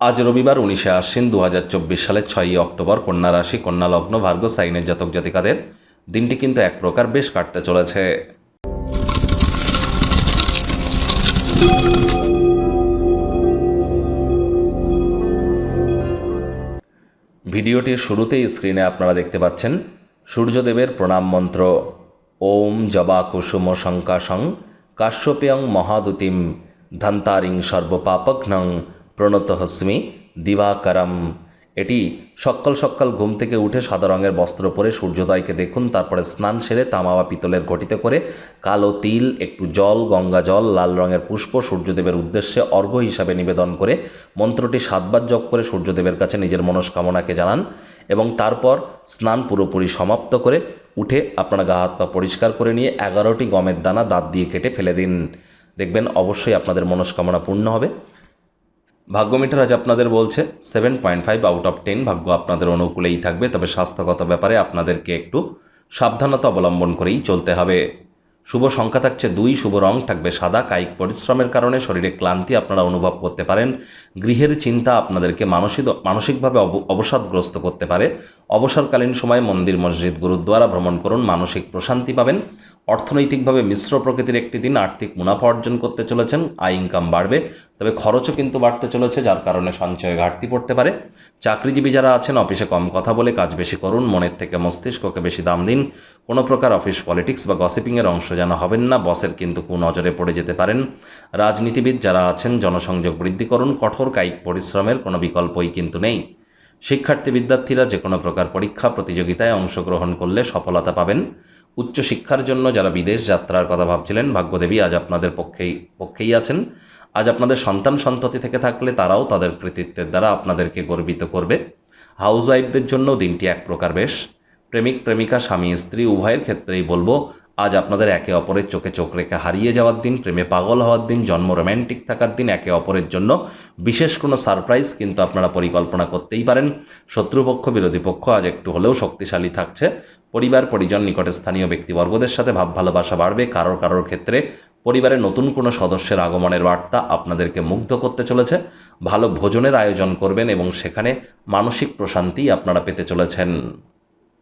আজ রবিবার উনিশে আশ্বিন দু হাজার চব্বিশ সালের ছয়ই অক্টোবর কন্যা রাশি, কন্যা লগ্ন, ভার্গ, সাইনের জাতক জাতিকাদের দিনটি কিন্তু এক প্রকার বেশ কাটতে চলেছে। ভিডিওটির শুরুতেই স্ক্রিনে আপনারা দেখতে পাচ্ছেন সূর্যদেবের প্রণাম মন্ত্র। ওম জবা কুসুম শঙ্কাশং কাশ্যপেয়ং মহাদুতিম ধন্তারিং সর্বপাপঘ্নং প্রণত হস্মি দিবাকরম। এটি সকাল সকাল ঘুম থেকে উঠে সাদা রঙের বস্ত্র পরে সূর্যোদয়কে দেখুন, তারপরে স্নান সেরে তামা বা পিতলের ঘটিতে করে কালো তিল, একটু জল, গঙ্গা জল, লাল রঙের পুষ্প সূর্যদেবের উদ্দেশ্যে অর্ঘ্য হিসাবে নিবেদন করে মন্ত্রটি সাতবার জপ করে সূর্যদেবের কাছে নিজের মনস্কামনাকে জানান এবং তারপর স্নান পুরোপুরি সমাপ্ত করে উঠে আপনারা গা হাত পা পরিষ্কার করে নিয়ে এগারোটি গমের দানা দাঁত দিয়ে কেটে ফেলে দিন। দেখবেন অবশ্যই আপনাদের মনস্কামনা পূর্ণ হবে। ভাগ্য মিটার আজ আপনাদের বলছে seven point five out of ten ভাগ্য আপনাদের অনুকূলেই থাকবে, তবে স্বাস্থ্যগত ব্যাপারে আপনাদেরকে একটু সাবধানতা অবলম্বন করেই চলতে হবে। শুভ সংখ্যা থাকছে দুই, শুভ রং থাকবে সাদা, কায়িক পরিশ্রমের কারণে শরীরে ক্লান্তি আপনারা অনুভব করতে পারেন। গৃহের চিন্তা আপনাদেরকে মানসিক মানসিকভাবে অব- অবসাদগ্রস্ত করতে পারে। অবসরকালীন সময় মন্দির, মসজিদ, গুরুদ্বারা ভ্রমণ করুন, মানসিক প্রশান্তি পাবেন। অর্থনৈতিকভাবে মিশ্র প্রকৃতির একটি দিন আর্থিক মুনাফা অর্জন করতে চলেছেন, আয় ইনকাম বাড়বে। তবে খরচও কিন্তু বাড়তে চলেছে, যার কারণে সঞ্চয়ে ঘাটতি পড়তে পারে। চাকরিজীবী যারা আছেন, অফিসে কম কথা বলে কাজ বেশি করুন, মনের থেকে মস্তিষ্ককে বেশি দাম দিন। কোনো প্রকার অফিস পলিটিক্স বা গসিপিংয়ের অংশ যেন হবেন না, বসের কিন্তু কুনজরে পড়ে যেতে পারেন। রাজনীতিবিদ যারা আছেন, জনসংযোগ বৃদ্ধি করুন, কঠোর কায়িক পরিশ্রমের কোনো বিকল্পই কিন্তু নেই। শিক্ষার্থী বিদ্যার্থীরা যে কোনো প্রকার পরীক্ষা, প্রতিযোগিতায় অংশগ্রহণ করলে সফলতা পাবেন। উচ্চশিক্ষার জন্য যারা বিদেশ যাত্রার কথা ভাবছিলেন, ভাগ্যদেবী আজ আপনাদের পক্ষেই পক্ষেই আছেন। আজ আপনাদের সন্তান সন্ততি থেকে থাকলে তারাও তাদের কৃতিত্বের দ্বারা আপনাদেরকে গর্বিত করবে। হাউস ওয়াইফদের জন্য দিনটি এক প্রকার বেশ। প্রেমিক, প্রেমিকা, স্বামী, স্ত্রী, উভয়ের ক্ষেত্রেই বলব, আজ আপনাদের একে অপরের চোখে চোখ রেখে হারিয়ে যাওয়ার দিন, প্রেমে পাগল হওয়ার দিন, জন্ম রোম্যান্টিক থাকার দিন একে অপরের জন্য বিশেষ কোনো সারপ্রাইজ কিন্তু আপনারা পরিকল্পনা করতেই পারেন। শত্রুপক্ষ, বিরোধী পক্ষ আজ একটু হলেও শক্তিশালী থাকছে। পরিবার, পরিজন, নিকটে স্থানীয় ব্যক্তিবর্গদের সাথে ভাব ভালোবাসা বাড়বে। কারোর কারোর ক্ষেত্রে পরিবারের নতুন কোনো সদস্যের আগমনের বার্তা আপনাদেরকে মুগ্ধ করতে চলেছে। ভালো ভোজনের আয়োজন করবেন এবং সেখানে মানসিক প্রশান্তি আপনারা পেতে চলেছেন।